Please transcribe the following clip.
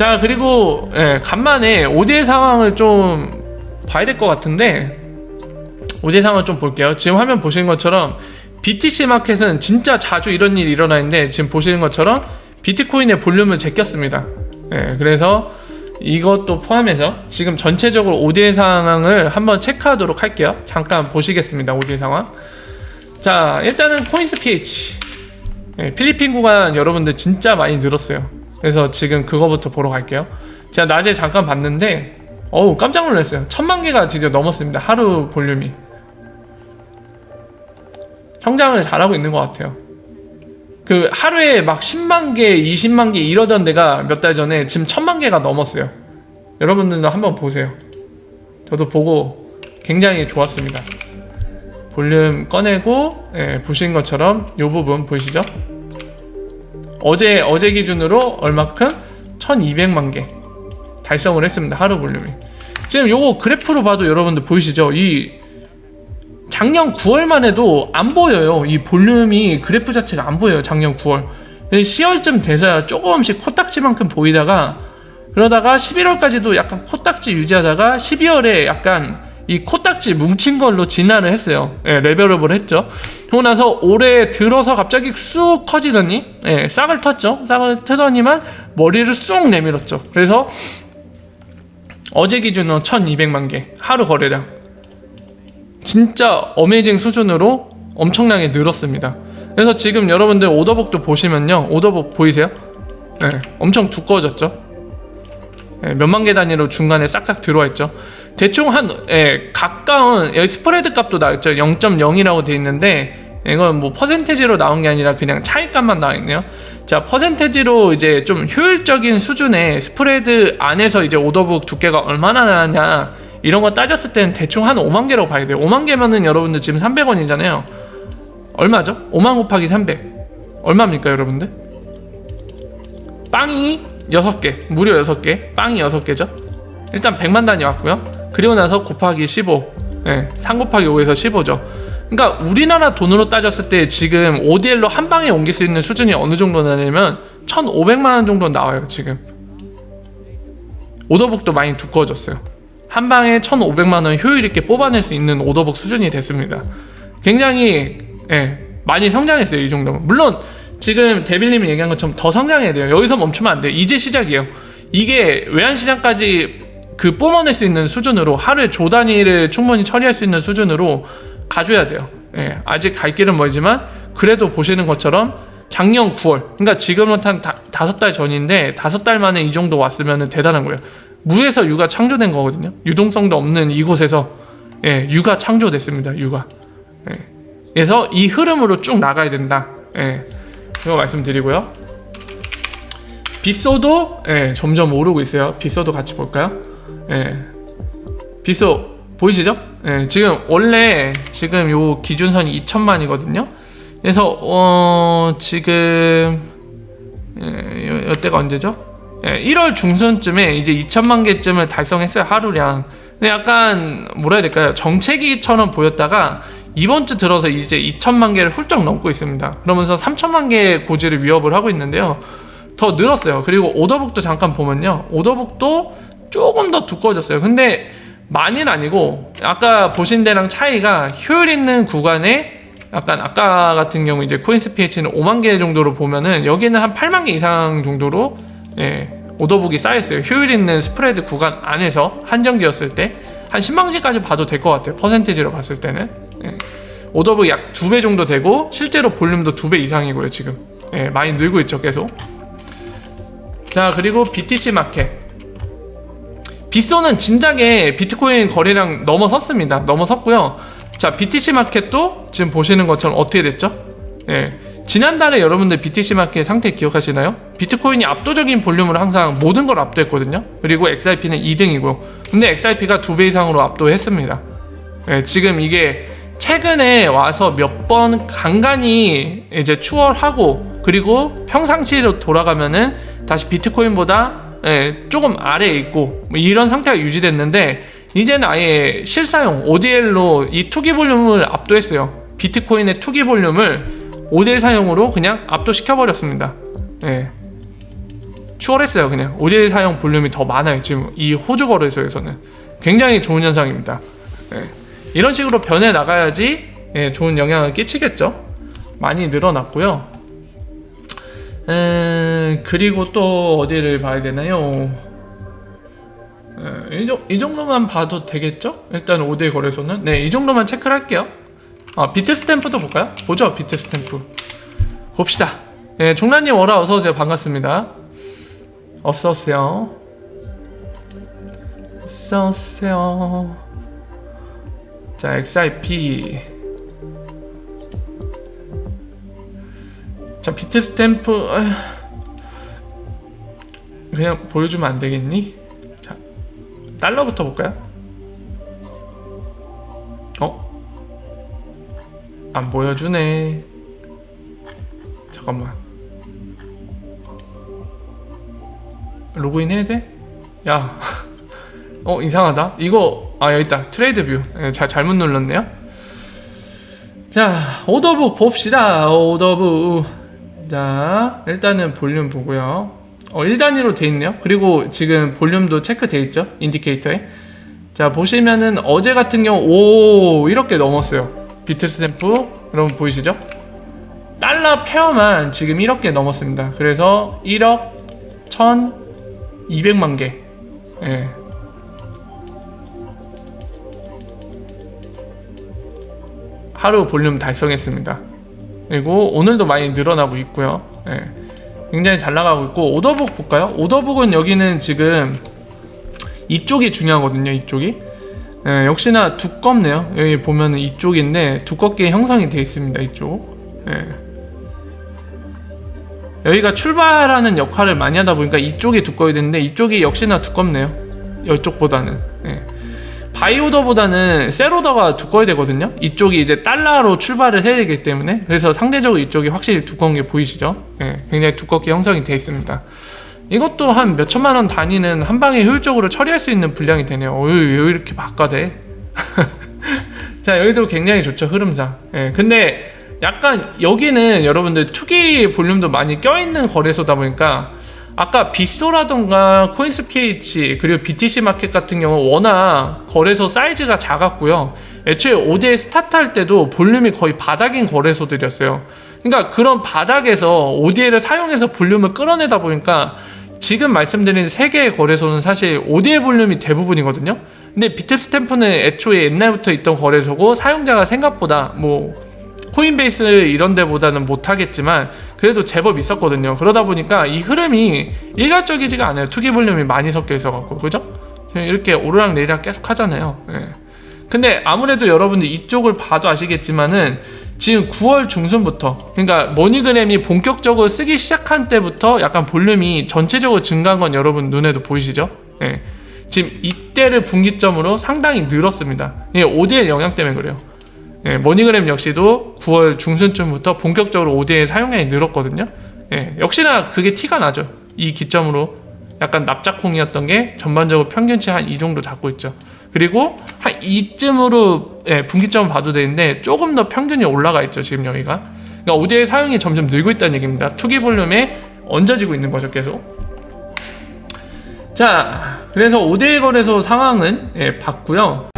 자 그리고 예, 간만에 5대 상황을 좀 봐야 될 것 같은데 5대 상황을 좀 볼게요. 지금 화면 보시는 것처럼 BTC 마켓은 진짜 자주 이런 일이 일어나는데 지금 보시는 것처럼 비트코인의 볼륨을 제꼈습니다. 예, 그래서 이것도 포함해서 지금 전체적으로 5대 상황을 한번 체크하도록 할게요. 잠깐 보시겠습니다. 5대 상황. 자 일단은 코인스 PH 예, 필리핀 구간 여러분들 진짜 많이 늘었어요. 그래서 지금 그거부터 보러 갈게요. 제가 낮에 잠깐 봤는데 어우 깜짝 놀랐어요. 천만 개가 드디어 넘었습니다. 하루 볼륨이. 성장을 잘하고 있는 것 같아요. 그 하루에 막 10만 개, 20만 개 이러던 데가 몇 달 전에 지금 천만 개가 넘었어요. 여러분들도 한번 보세요. 저도 보고 굉장히 좋았습니다. 볼륨 꺼내고 예, 보신 것처럼 이 부분 보이시죠? 어제 어제 기준으로 얼마큼 1,200만 개 달성을 했습니다. 하루 볼륨이. 지금 요거 그래프로 봐도 여러분들 보이시죠? 이 작년 9월만 해도 안 보여요. 이 볼륨이 그래프 자체가 안 보여요. 작년 9월. 10월쯤 돼서야 조금씩 코딱지만큼 보이다가 그러다가 11월까지도 약간 코딱지 유지하다가 12월에 약간 이 코딱지 뭉친 걸로 진화를 했어요. 예, 레벨업을 했죠. 그러고 나서 올해 들어서 갑자기 쑥 커지더니 예, 싹을 텄죠. 싹을 트더니만 머리를 쑥 내밀었죠. 그래서 어제 기준으로 1200만 개 하루 거래량 진짜 어메이징 수준으로 엄청나게 늘었습니다. 그래서 지금 여러분들 오더북도 보시면요. 오더북 보이세요? 네, 엄청 두꺼워졌죠. 네, 몇만 개 단위로 중간에 싹싹 들어와 있죠. 대충 한 예, 가까운 여기 스프레드 값도 나왔죠. 0.0이라고 돼 있는데 이건 뭐 퍼센테지로 나온 게 아니라 그냥 차이값만 나와 있네요. 자, 퍼센테지로 이제 좀 효율적인 수준의 스프레드 안에서 이제 오더북 두께가 얼마나 나냐 이런 거 따졌을 때는 대충 한 5만 개라고 봐야 돼요. 5만 개면은 여러분들 지금 300원이잖아요. 얼마죠? 5만 곱하기 300. 얼마입니까, 여러분들? 빵이 6개, 무려 6개, 빵이 6개죠. 일단 100만 단위 왔고요. 그리고 나서 곱하기 15. 예, 3 곱하기 5에서 15죠. 그러니까 우리나라 돈으로 따졌을 때 지금 ODL로 한 방에 옮길 수 있는 수준이 어느 정도 나냐면 1,500만 원 정도 나와요, 지금. 오더북도 많이 두꺼워졌어요. 한 방에 1,500만 원 효율 있게 뽑아낼 수 있는 오더북 수준이 됐습니다. 굉장히 예, 많이 성장했어요, 이 정도면. 물론 지금 데빌님이 얘기한 것처럼 더 성장해야 돼요. 여기서 멈추면 안 돼요. 이제 시작이에요. 이게 외환 시장까지 그 뿜어낼 수 있는 수준으로 하루에 조 단위를 충분히 처리할 수 있는 수준으로 가줘야 돼요. 예, 아직 갈 길은 멀지만 그래도 보시는 것처럼 작년 9월, 그러니까 지금은 한 다, 다섯 달 전인데 다섯 달 만에 이 정도 왔으면 대단한 거예요. 무에서 유가 창조된 거거든요. 유동성도 없는 이곳에서 예, 유가 창조됐습니다. 유가. 예. 그래서 이 흐름으로 쭉 나가야 된다. 예. 이거 말씀드리고요. 빗소도 예, 점점 오르고 있어요. 빗소도 같이 볼까요? 예. 빗소 보이시죠? 예, 지금 원래 지금 요 기준선이 2천만이거든요. 그래서 어 지금 예, 요, 요때가 언제죠? 예, 1월 중순쯤에 이제 2천만 개쯤을 달성했어요 하루량. 근데 약간 뭐라 해야 될까요? 정체기처럼 보였다가 이번 주 들어서 이제 2천만 개를 훌쩍 넘고 있습니다. 그러면서 3천만 개의 고지를 위협을 하고 있는데요. 더 늘었어요. 그리고 오더북도 잠깐 보면요. 오더북도 조금 더 두꺼워졌어요. 근데 많이는 아니고 아까 보신 데랑 차이가 효율 있는 구간에 약간 아까 같은 경우 이제 코인스 PH는 5만 개 정도로 보면은 여기는 한 8만 개 이상 정도로 예, 오더북이 쌓였어요. 효율 있는 스프레드 구간 안에서 한정기였을 때 한 10만 개까지 봐도 될 것 같아요. 퍼센테이지로 봤을 때는 예. 오더북 약두 배 정도 되고 실제로 볼륨도 두 배 이상이고요. 지금 예, 많이 늘고 있죠. 계속. 자 그리고 BTC 마켓. 빗소는 진작에 비트코인 거래량 넘어섰습니다. 넘어섰고요. 자, BTC 마켓도 지금 보시는 것처럼 어떻게 됐죠? 예. 지난달에 여러분들 BTC 마켓 상태 기억하시나요? 비트코인이 압도적인 볼륨으로 항상 모든 걸 압도했거든요. 그리고 XRP는 2등이고. 근데 XRP가 두배 이상으로 압도했습니다. 예, 지금 이게 최근에 와서 몇 번 간간히 이제 추월하고 그리고 평상시로 돌아가면은 다시 비트코인보다 예, 조금 아래에 있고 뭐 이런 상태가 유지됐는데 이제는 아예 실사용 ODL로 이 투기 볼륨을 압도했어요. 비트코인의 투기 볼륨을 ODL 사용으로 그냥 압도시켜 버렸습니다. 예. 추월했어요. 그냥 ODL 사용 볼륨이 더 많아요. 지금 이 호주 거래소에서는 굉장히 좋은 현상입니다. 예. 이런 식으로 변해 나가야지 예, 좋은 영향을 끼치겠죠. 많이 늘어났고요. 에, 그리고 또 어디를 봐야 되나요? 에, 이, 정- 이 정도만 봐도 되겠죠? 일단 5대 거래소는 네, 이 정도만 체크를 할게요. 아, 비트 스탬프도 볼까요? 보죠, 비트 스탬프. 봅시다. 예, 종란님 워라 어서 오세요. 반갑습니다. 어서 오세요. 어서 오세요. 자, XIP. 자, 비트 스탬프. 그냥 보여주면 안 되겠니? 자, 달러부터 볼까요? 어? 안 보여주네. 잠깐만. 로그인 해야 돼? 야. 어, 이상하다. 이거, 아, 여기 있다. 트레이드 뷰. 예, 잘, 잘못 눌렀네요. 자, 오더북 봅시다. 오더북. 자, 일단은 볼륨 보고요. 어, 1단위로 돼 있네요. 그리고 지금 볼륨도 체크돼 있죠. 인디케이터에. 자, 보시면은 어제 같은 경우, 오, 이렇게 넘었어요. 비트 스탬프. 여러분 보이시죠? 달러 페어만 지금 이렇게 넘었습니다. 그래서 1억 1,200만 개. 예. 하루 볼륨 달성했습니다. 그리고 오늘도 많이 늘어나고 있고요. 예. 굉장히 잘 나가고 있고 오더북 볼까요? 오더북은 여기는 지금 이쪽이 중요하거든요. 이쪽이 예, 역시나 두껍네요. 여기 보면 이쪽인데 두껍게 형성이 되어 있습니다. 이쪽. 예. 여기가 출발하는 역할을 많이 하다 보니까 이쪽이 두꺼워야 되는데 이쪽이 역시나 두껍네요. 이쪽보다는. 예. 바이오더보다는 셀오더가 두꺼워야 되거든요. 이쪽이 이제 달러로 출발을 해야 되기 때문에 그래서 상대적으로 이쪽이 확실히 두꺼운 게 보이시죠? 예, 굉장히 두껍게 형성이 되어 있습니다. 이것도 한 몇 천만 원 단위는 한 방에 효율적으로 처리할 수 있는 분량이 되네요. 어, 왜 이렇게 바꿔대? 자, 여기도 굉장히 좋죠, 흐름상. 예, 근데 약간 여기는 여러분들 투기 볼륨도 많이 껴있는 거래소다 보니까 아까 빗소라던가 코인스PH 그리고 BTC 마켓 같은 경우 워낙 거래소 사이즈가 작았고요. 애초에 5대 스타트할 때도 볼륨이 거의 바닥인 거래소들이었어요. 그러니까 그런 바닥에서 ODL을 사용해서 볼륨을 끌어내다 보니까 지금 말씀드린 세 개의 거래소는 사실 ODL 볼륨이 대부분이거든요. 근데 비트 스탬프는 애초에 옛날부터 있던 거래소고 사용자가 생각보다 뭐 코인베이스 이런 데보다는 못하겠지만 그래도 제법 있었거든요. 그러다 보니까 이 흐름이 일괄적이지가 않아요. 투기 볼륨이 많이 섞여 있어갖고 그죠? 이렇게 오르락 내리락 계속 하잖아요. 예. 근데 아무래도 여러분들 이쪽을 봐도 아시겠지만은 지금 9월 중순부터 그러니까 머니그램이 본격적으로 쓰기 시작한 때부터 약간 볼륨이 전체적으로 증가한 건 여러분 눈에도 보이시죠? 예. 지금 이때를 분기점으로 상당히 늘었습니다. 이게 ODL 영향 때문에 그래요. 예, 머니그램 역시도 9월 중순쯤부터 본격적으로 ODL 사용량이 늘었거든요. 예, 역시나 그게 티가 나죠. 이 기점으로 약간 납작콩이었던 게 전반적으로 평균치 한 이 정도 잡고 있죠. 그리고 한 이쯤으로 예, 분기점 봐도 되는데 조금 더 평균이 올라가 있죠. 지금 여기가. 그러니까 ODL 사용이 점점 늘고 있다는 얘기입니다. 투기 볼륨에 얹어지고 있는 거죠. 계속. 자, 그래서 5대1 거래소 상황은 예, 봤고요.